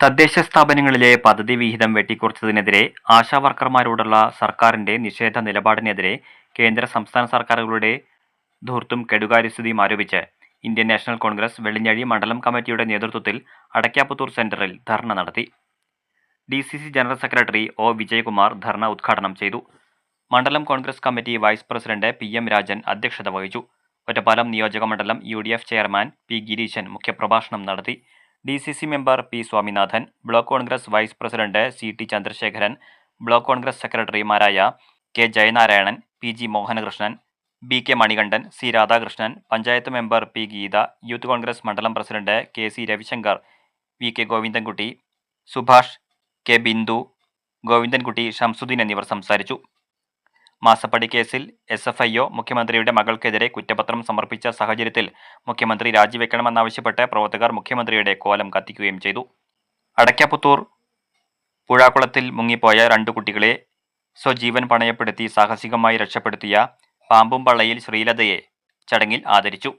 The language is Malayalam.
തദ്ദേശ സ്ഥാപനങ്ങളിലെ പദ്ധതി വിഹിതം വെട്ടിക്കുറച്ചതിനെതിരെ ആശാവർക്കർമാരോടുള്ള സർക്കാരിന്റെ നിഷേധ നിലപാടിനെതിരെ കേന്ദ്ര സംസ്ഥാന സർക്കാരുകളുടെ ധൂർത്തും കെടുകാര്യസ്ഥിതിയും ആരോപിച്ച് ഇന്ത്യൻ നാഷണൽ കോൺഗ്രസ് വെള്ളിഞ്ഞഴി മണ്ഡലം കമ്മിറ്റിയുടെ നേതൃത്വത്തിൽ അടയ്ക്കാപ്പുത്തൂർ സെന്ററിൽ ധർണ നടത്തി. D C C general secretary O Vijayakumar dharna ഉദ്ഘാടനം ചെയ്തു. മണ്ഡലം Congress committee vice president P M Rajan അധ്യക്ഷത വഹിച്ചു. ഒറ്റപ്പാലം നിയോജക മണ്ഡലം U D F chairman P Gireesan മുഖ്യപ്രഭാഷണം നടത്തി. D C C member P Swaminathan block Congress vice president C T Chandrasekharan block Congress സെക്രട്ടറിമാരായ K Jayanarayanan P G Mohanakrishnan B K Manikandan C Radhakrishnan panchayat member P Geetha youth Congress മണ്ഡലം president K C Ravishankar V K Govindankutty Subhash K Bindu Govindankutty Shamsuddin എന്നിവർ സംസാരിച്ചു. മാസപ്പടി കേസിൽ എസ് എഫ് ഐ ഒ മുഖ്യമന്ത്രിയുടെ മകൾക്കെതിരെ കുറ്റപത്രം സമർപ്പിച്ച സാഹചര്യത്തിൽ മുഖ്യമന്ത്രി രാജിവെക്കണമെന്നാവശ്യപ്പെട്ട് പ്രവർത്തകർ മുഖ്യമന്ത്രിയുടെ കോലം കത്തിക്കുകയും ചെയ്തു. അടയ്ക്കാപുത്തൂർ പുഴാക്കുളത്തിൽ മുങ്ങിപ്പോയ രണ്ടു കുട്ടികളെ സ്വജീവൻ പണയപ്പെടുത്തി സാഹസികമായി രക്ഷപ്പെടുത്തിയ പാമ്പും പള്ളയിൽ ശ്രീലതയെ ചടങ്ങിൽ ആദരിച്ചു.